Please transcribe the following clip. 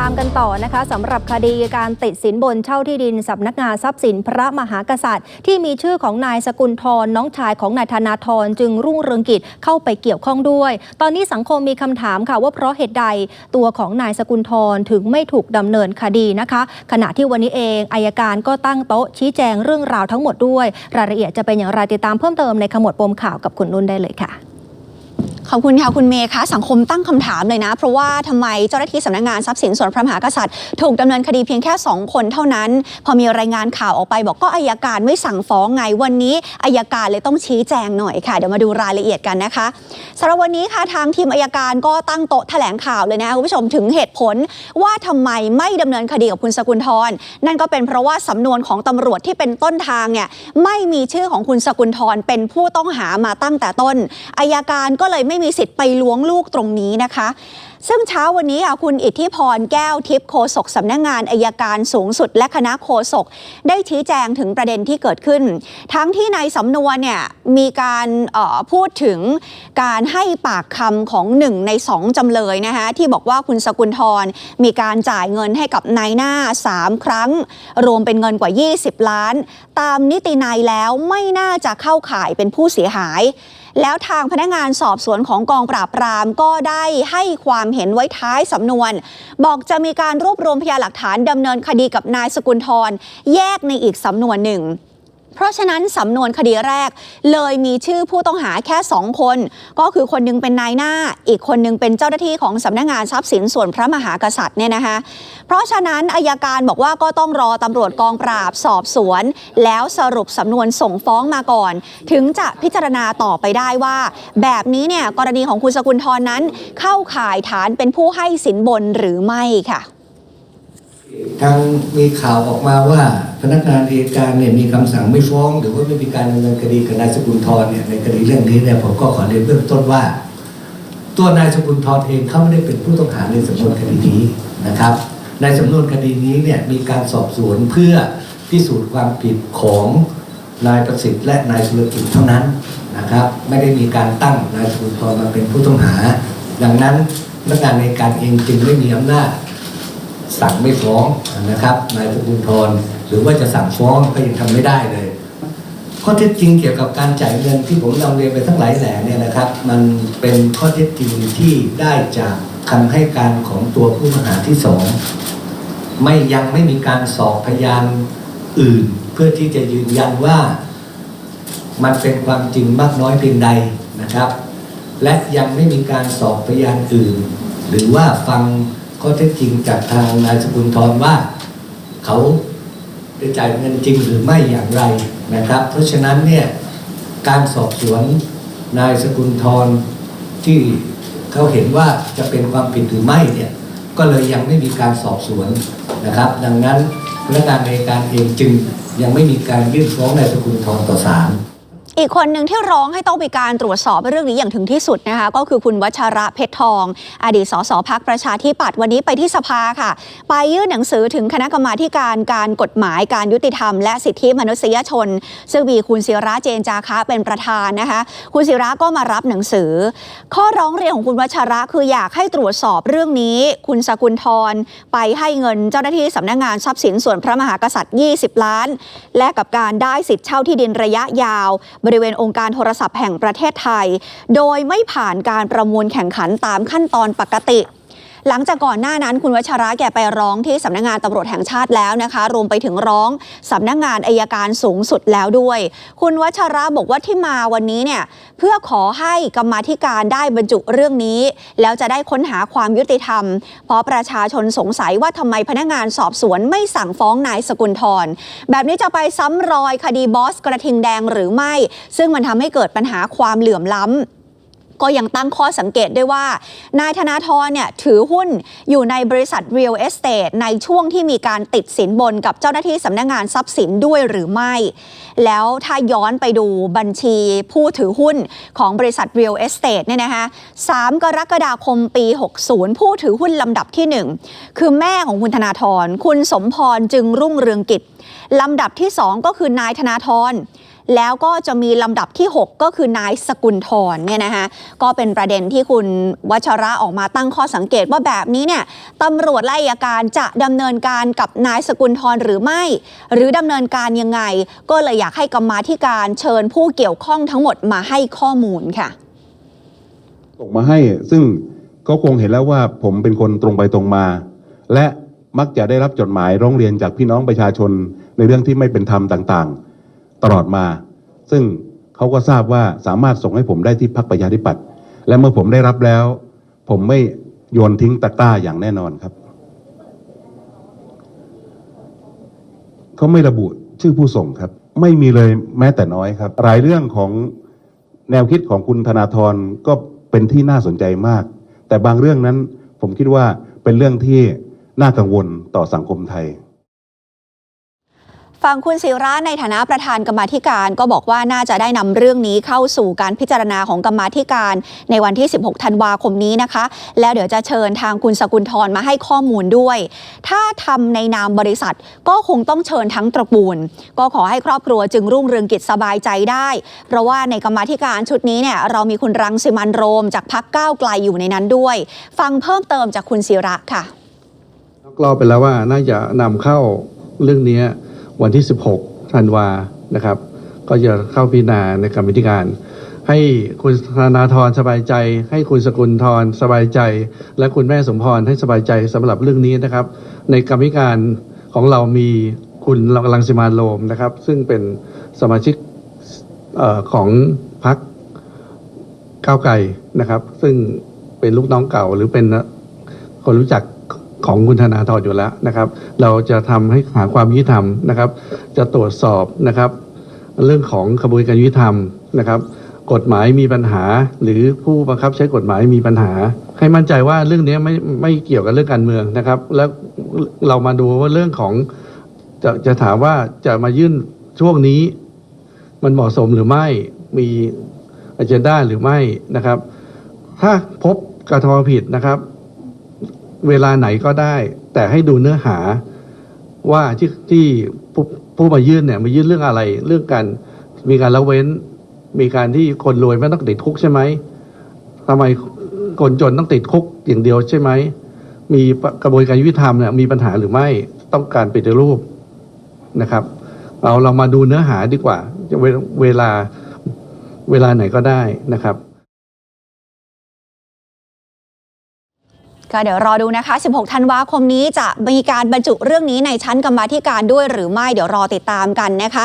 ตามกันต่อนะคะสำหรับคดีการติดสินบนเช่าที่ดินสำนักงานทรัพย์สินพระมหากษัตริย์ ที่มีชื่อของนายสกุลทรน้องชายของนายธนาธรจึงรุ่งเรืองกิจเข้าไปเกี่ยวข้องด้วย ตอนนี้สังคมมีคำถามค่ะว่าเพราะเหตุใดตัวของนายสกุลทรถึงไม่ถูกดำเนินคดีนะคะ ขณะที่วันนี้เองอายการก็ตั้งโต๊ะชี้แจงเรื่องราวทั้งหมดด้วย รายละเอียดจะเป็นอย่างไรติดตามเพิ่มเติมในขมวดปมข่าวกับคุณนุ่นได้เลยค่ะ ขอบคุณค่ะ คุณเมย์คะสังคมตั้งคำถามเลยนะ เพราะว่าทำไมเจ้าหน้าที่สำนักงานทรัพย์สินส่วนพระมหากษัตริย์ ถูกดำเนินคดีเพียงแค่ 2 คนเท่านั้น พอมีรายงานข่าวออกไปบอกก็อายการไม่สั่งฟ้องไงวันนี้อายการเลยต้องชี้แจงหน่อยค่ะเดี๋ยวมาดูรายละเอียดกันนะคะสำหรับวันนี้ค่ะทางทีมอายการก็ตั้งโต๊ะแถลงข่าวเลยนะคุณผู้ชมถึงเหตุผลว่าทำไมไม่ดำเนินคดีกับคุณสกุลทรนั่นก็เป็นเพราะว่าสำนวนของตำรวจที่เป็นต้นทางเนี่ยไม่มีชื่อของคุณสกุลทรเป็นผู้ต้องหามาตั้งแต่ต้นอายการก็เลยไม่ไม่มีสิทธิ์ไปล้วงลูกตรงนี้นะคะ ซึ่งเช้าวันนี้ค่ะคุณอิทธิพรแก้วทิพย์โฆษกสำนักงานอายการสูงสุด และคณะโฆษกได้ชี้แจงถึงประเด็นที่เกิดขึ้น ทั้งที่ในสำนวนเนี่ยมีการออพูดถึงการให้ปากคำของหนึ่งในสองจำเลยนะคะที่บอกว่าคุณสกุลทรมีการจ่ายเงินให้กับนายหน้า 3 ครั้ง รวมเป็นเงินกว่า 20 ล้าน ตามนิตินัยแล้วไม่น่าจะเข้าข่ายเป็นผู้เสียหาย แล้วทางพนักงานสอบสวนของกองปราบปรามก็ได้ให้ความเห็นไว้ท้ายสำนวน บอกจะมีการรวบรวมพยานหลักฐานดำเนินคดีกับนายสกุลทรแยกในอีกสำนวนหนึ่ง เพราะฉะนั้นสำนวนคดีแรก เลยมีชื่อผู้ต้องหาแค่ 2 คน ก็คือคนหนึงเป็นนายหน้า อีกคนหนึงเป็นเจ้าหน้าที่ของสำนักงานทรัพย์สินส่วนพระมหากษัตริย์เนี่ยนะคะ เพราะฉะนั้นอายการบอกว่าก็ต้องรอตำรวจกองปราบสอบสวน แล้วสรุปสำนวนส่งฟ้องมาก่อน ถึงจะพิจารณาต่อไปได้ว่า แบบนี้เนี่ยกรณีของคุณสกุลทรนั้น เข้าข่ายฐานเป็นผู้ให้สินบนหรือไม่ค่ะ ทางมีข่าวออกมาว่าพนักงานอัยการเนี่ยมีคำสั่งไม่ฟ้อง หรือว่าไม่มีการดำเนินคดีกับนายสกุลทรเนี่ยในคดีเรื่องนี้เนี่ยผมก็ขอเรียนเบื้องต้นว่า ตัวนายสกุลทรเองเขาไม่ได้เป็นผู้ต้องหาในสำนวนคดีนี้นะครับ ในสำนวนคดีนี้เนี่ยมีการสอบสวนเพื่อพิสูจน์ความผิดของนายประสิทธิ์และนายสุรกิจเท่านั้นนะครับ ไม่ได้มีการตั้งนายสกุลทรมาเป็นผู้ต้องหา ดังนั้นพนักงานในการเองจึงไม่มีอำนาจ สั่งไม่ฟ้องนะครับนายสกุลทรหรือว่าจะสั่งฟ้องก็ยังทำไม่ได้เลยข้อเท็จจริงเกี่ยวกับการจ่ายเงินที่ผมนำเรียนไปทั้งหลายแหล่เนี่ยนะครับ มันเป็นข้อเท็จจริงที่ได้จากคำให้การของตัวผู้ต้องหาที่สองไม่ยังไม่มีการสอบพยานอื่น เพื่อที่จะยืนยันว่ามันเป็นความจริงมากน้อยเพียงใดนะครับ และยังไม่มีการสอบพยานอื่น หรือว่าฟัง ข้อเท็จจริงจากทางนายสกุลทรว่า เขาได้จ่ายเงินจริงหรือไม่อย่างไรนะครับ เพราะฉะนั้นเนี่ยการสอบสวนนายสกุลทรที่เขาเห็นว่าจะเป็นความผิดหรือไม่เนี่ยก็เลยยังไม่มีการสอบสวนนะครับ ดังนั้นพนักงานในการเองจึงยังไม่มีการยื่นฟ้องนายสกุลทรต่อศาล อีกคนหนึ่งที่ร้องให้ต้องมีการตรวจสอบเรื่องนี้อย่างถึงที่สุดนะคะ ก็คือคุณวัชระเพชรทอง อดีตสสพักประชาธิปัตย์วันนี้ไปที่สภาค่ะ ไปยื่นหนังสือถึงคณะกรรมาการการกฎหมายการยุติธรรม และสิทธิมนุษยชน ซึ่งมีคุณศิระเจนจาคะเป็นประธานนะคะ คุณศิระก็มารับหนังสือ ข้อร้องเรียนของคุณวัชระคืออยากให้ตรวจสอบเรื่องนี้ คุณสกุลทรไปให้เงินเจ้าหน้าที่สำนักงานทรัพย์สินส่วนพระมหากษัตริย์ 20 ล้าน และกับการได้สิทธิ์เช่าที่ดินระยะยาวบริเวณองค์การโทรศัพท์แห่งประเทศไทย โดยไม่ผ่านการประมูลแข่งขันตามขั้นตอนปกติ หลังจากก่อนหน้านั้นคุณวัชระแกไปร้องที่สำนักงานตำรวจแห่งชาติแล้วนะคะ รวมไปถึงร้องสำนักงานอายการสูงสุดแล้วด้วย คุณวัชระบอกว่าที่มาวันนี้เนี่ยเพื่อขอให้กรรมาธิการได้บรรจุเรื่องนี้ แล้วจะได้ค้นหาความยุติธรรม เพราะประชาชนสงสัยว่าทำไมพนักงานสอบสวนไม่สั่งฟ้องนายสกุลทรแบบนี้จะไปซ้ำรอยคดีบอสกระทิงแดงหรือไม่ ซึ่งมันทำให้เกิดปัญหาความเหลื่อมล้ำ ก็ยังตั้งข้อสังเกตด้วยว่า นายธนาธรเนี่ยถือหุ้นอยู่ในบริษัท Real Estate ในช่วงที่มีการติดสินบนกับเจ้าหน้าที่สำนักงานทรัพย์สินด้วยหรือไม่ แล้วถ้าย้อนไปดูบัญชีผู้ถือหุ้นของบริษัท Real Estate เนี่ยนะคะ3กรกฎาคมปี 60 ผู้ถือหุ้นลำดับที่ 1 คือแม่ของคุณธนาธรคุณสมพรจึงรุ่งเรืองกิจลำดับที่ 2 ก็คือนายธนาธร แล้วก็จะมีลำดับที่ 6 ก็คือนายสกุลทรเนี่ยนะคะก็เป็นประเด็นที่คุณวัชระออกมาตั้งข้อสังเกตว่าแบบนี้เนี่ยตำรวจและอัยการจะดำเนินการกับนายสกุลทรหรือไม่ หรือดำเนินการยังไง ก็เลยอยากให้กรรมาธิการเชิญผู้เกี่ยวข้องทั้งหมดมาให้ข้อมูลค่ะส่งมาให้ซึ่งก็คงเห็นแล้วว่าผมเป็นคนตรงไปตรงมา และมักจะได้รับจดหมายร้องเรียนจากพี่น้องประชาชนในเรื่องที่ไม่เป็นธรรมต่างๆ ตลอดมา ซึ่งเขาก็ทราบว่าสามารถส่งให้ผมได้ที่พักประชาธิปัตย์และเมื่อผมได้รับแล้ว ผมไม่โยนทิ้งตะกร้าอย่างแน่นอนครับเขาไม่ระบุชื่อผู้ส่งครับ ไม่มีเลยแม้แต่น้อยครับ รายเรื่องของแนวคิดของคุณธนาธรก็เป็นที่น่าสนใจมาก แต่บางเรื่องนั้นผมคิดว่าเป็นเรื่องที่น่ากังวลต่อสังคมไทย ฝั่งคุณศิระในฐานะประธานกรรมาธิการก็บอกว่าน่าจะได้นำเรื่องนี้เข้าสู่การพิจารณาของกรรมาธิการในวันที่ 16 ธันวาคมนี้นะคะ แล้วเดี๋ยวจะเชิญทางคุณสกุลทรมาให้ข้อมูลด้วย ถ้าทำในนามบริษัทก็คงต้องเชิญทั้งตระกูล ก็ขอให้ครอบครัวจึงรุ่งเรืองกิจสบายใจได้ เพราะว่าในกรรมาธิการชุดนี้เนี่ยเรามีคุณรังสิมันโรม จากพักก้าวไกลอยู่ในนั้นด้วย ฟังเพิ่มเติมจากคุณศิระค่ะรอบไปแล้วว่าน่าจะนำเข้าเรื่องนี้ วันที่ 16ธันวานะครับ ก็จะเข้าพิจารณาในกรรมธิการ ให้คุณธนาธรสบายใจ ให้คุณสกุลทรสบายใจ และคุณแม่สมพรให้สบายใจสำหรับเรื่องนี้นะครับ ในกรรมธิการของเรามีคุณรังสิมาโรมนะครับ ซึ่งเป็นสมาชิกออของพรรคก้าวไกลนะครับ ซึ่งเป็นลูกน้องเก่าหรือเป็นคนรู้จัก ของคุณธนาธรอยู่แล้วนะครับ เราจะทำให้หาความยุติธรรมนะครับ จะตรวจสอบนะครับ เรื่องของกระบวนการยุติธรรมนะครับ กฎหมายมีปัญหาหรือผู้บังคับใช้กฎหมายมีปัญหา ให้มั่นใจว่าเรื่องนี้ไม่ไม่เกี่ยวกับเรื่องการเมืองนะครับ แล้วเรามาดูว่าเรื่องของจะจะถามว่าจะมายื่นช่วงนี้ มันเหมาะสมหรือไม่มีอ g e n d a หรือไม่นะครับ ถ้าพบกระทำผิดนะครับ เวลาไหนก็ได้ แต่ให้ดูเนื้อหาว่าที่ที่ผู้ผู้มายื่นเนี่ยมายื่นเรื่องอะไร เรื่องการมีการละเว้น มีการที่คนรวยไม่ต้องติดคุกใช่ไหมทำไมคนจนต้องติดคุกอย่างเดียวใช่ไหมมีกระบวนการยุติธรรมเนี่ยมีปัญหาหรือไม่ต้องการปฏิรูปนะครับ เอาเรามาดูเนื้อหาดีกว่าเวเวลาเวลาไหนก็ได้นะครับ ก็เดี๋ยวรอดูนะคะ 16 ธันวาคมนี้จะมีการบรรจุเรื่องนี้ในชั้นกรรมาธิการด้วยหรือไม่ เดี๋ยวรอติดตามกันนะคะ